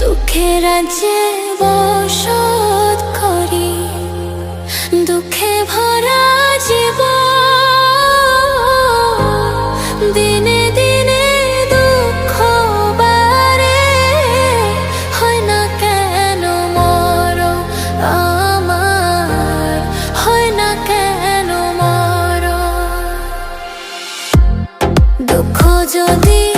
দুঃখের রাজ্যে বসত করি। দুঃখে ভরা জীব দিনে দিনে হয় কেন হয় কেন যদি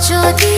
注定